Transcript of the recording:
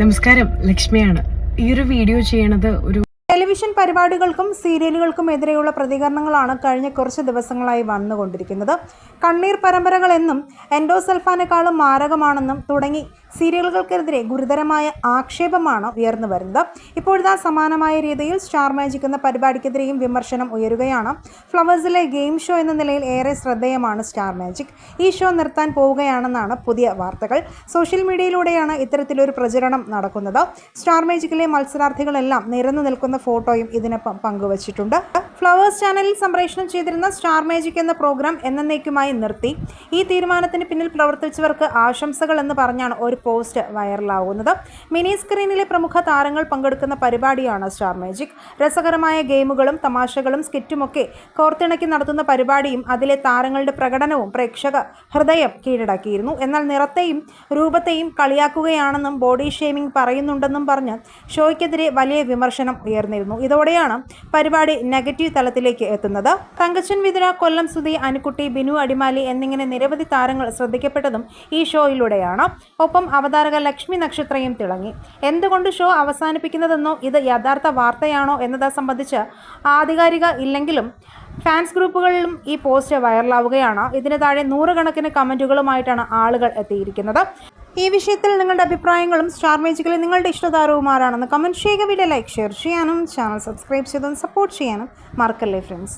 നമസ്കാരം ലക്ഷ്മിയാണ്. ഈ ഒരു വീഡിയോ ചെയ്യണത് ഒരു ടെലിവിഷൻ പരിപാടികൾക്കും സീരിയലുകൾക്കും എതിരെയുള്ള പ്രതികരണങ്ങളാണ് കഴിഞ്ഞ കുറച്ച് ദിവസങ്ങളായി വന്നുകൊണ്ടിരിക്കുന്നത്. കണ്ണീർ പരമ്പരകളെന്നും എൻഡോസൽഫാനേക്കാളും മാരകമാണെന്നും തുടങ്ങി സീരിയലുകൾക്കെതിരെ ഗുരുതരമായ ആക്ഷേപമാണ് ഉയർന്നു വരുന്നത്. ഇപ്പോഴത്തെ സമാനമായ രീതിയിൽ സ്റ്റാർ മാജിക് എന്ന പരിപാടിക്കെതിരെയും വിമർശനം ഉയരുകയാണ്. ഫ്ലവേഴ്സിലെ ഗെയിം ഷോ എന്ന നിലയിൽ ഏറെ ശ്രദ്ധേയമാണ് സ്റ്റാർ മാജിക്. ഈ ഷോ നിർത്താൻ പോവുകയാണെന്നാണ് പുതിയ വാർത്തകൾ. സോഷ്യൽ മീഡിയയിലൂടെയാണ് ഇത്തരത്തിലൊരു പ്രചരണം നടക്കുന്നത്. സ്റ്റാർ മാജിക്കിലെ മത്സരാർത്ഥികളെല്ലാം നിരന്നു നിൽക്കുന്ന ഫോട്ടോയും ഇതിനൊപ്പം പങ്കുവച്ചിട്ടുണ്ട്. ഫ്ലവേഴ്സ് ചാനലിൽ സംപ്രേഷണം ചെയ്തിരുന്ന സ്റ്റാർ മാജിക് എന്ന പ്രോഗ്രാം എന്നേക്കുമായി നിർത്തി. ഈ തീരുമാനത്തിന് പിന്നിൽ പ്രവർത്തിച്ചവർക്ക് ആശംസകൾ എന്ന് പറഞ്ഞാണ് ഒരു പോസ്റ്റ് വൈറലാകുന്നത് മിനി സ്ക്രീനിലെ പ്രമുഖ താരങ്ങൾ പങ്കെടുക്കുന്ന പരിപാടിയാണ് സ്റ്റാർ മാജിക്. രസകരമായ ഗെയിമുകളും തമാശകളും സ്കിറ്റുമൊക്കെ കോർത്തിണക്കി നടത്തുന്ന പരിപാടിയും അതിലെ താരങ്ങളുടെ പ്രകടനവും പ്രേക്ഷക ഹൃദയം കീഴടക്കിയിരുന്നു. എന്നാൽ നിറത്തെയും രൂപത്തെയും കളിയാക്കുകയാണെന്നും ബോഡി ഷേമിംഗ് പറയുന്നുണ്ടെന്നും പറഞ്ഞ് ഷോയ്ക്കെതിരെ വലിയ വിമർശനം ഉയർന്നിരുന്നു. ഇതോടെയാണ് പരിപാടി നെഗറ്റീവ് തലത്തിലേക്ക് എത്തുന്നത്. തങ്കച്ചൻ വിതുര കൊല്ലം സുധി അനുക്കുട്ടി ബിനു അടിമാലി എന്നിങ്ങനെ നിരവധി താരങ്ങൾ ശ്രദ്ധിക്കപ്പെട്ടതും ഈ ഷോയിലൂടെയാണ്. ഒപ്പം അവതാരക ലക്ഷ്മി നക്ഷത്രയും തിളങ്ങി. എന്തുകൊണ്ട് ഷോ അവസാനിപ്പിക്കുന്നതെന്നോ ഇത് യഥാർത്ഥ വാർത്തയാണോ എന്നത് സംബന്ധിച്ച് ആധികാരിക ഇല്ലെങ്കിലും ഫാൻസ് ഗ്രൂപ്പുകളിലും ഈ പോസ്റ്റ് വൈറലാവുകയാണ്. ഇതിന് താഴെ നൂറുകണക്കിന് കമന്റുകളുമായിട്ടാണ് ആളുകൾ എത്തിയിരിക്കുന്നത്. ഈ വിഷയത്തിൽ നിങ്ങളുടെ അഭിപ്രായങ്ങളും സ്റ്റാർ മേജിക്കിലെ നിങ്ങളുടെ ഇഷ്ടതാരവും ആരാണെന്ന് കമന്റ് ചെയ്യുക. വീഡിയോ ലൈക്ക് ഷെയർ ചെയ്യാനും ചാനൽ സബ്സ്ക്രൈബ് ചെയ്തും സപ്പോർട്ട് ചെയ്യാനും മറക്കല്ലേ ഫ്രണ്ട്സ്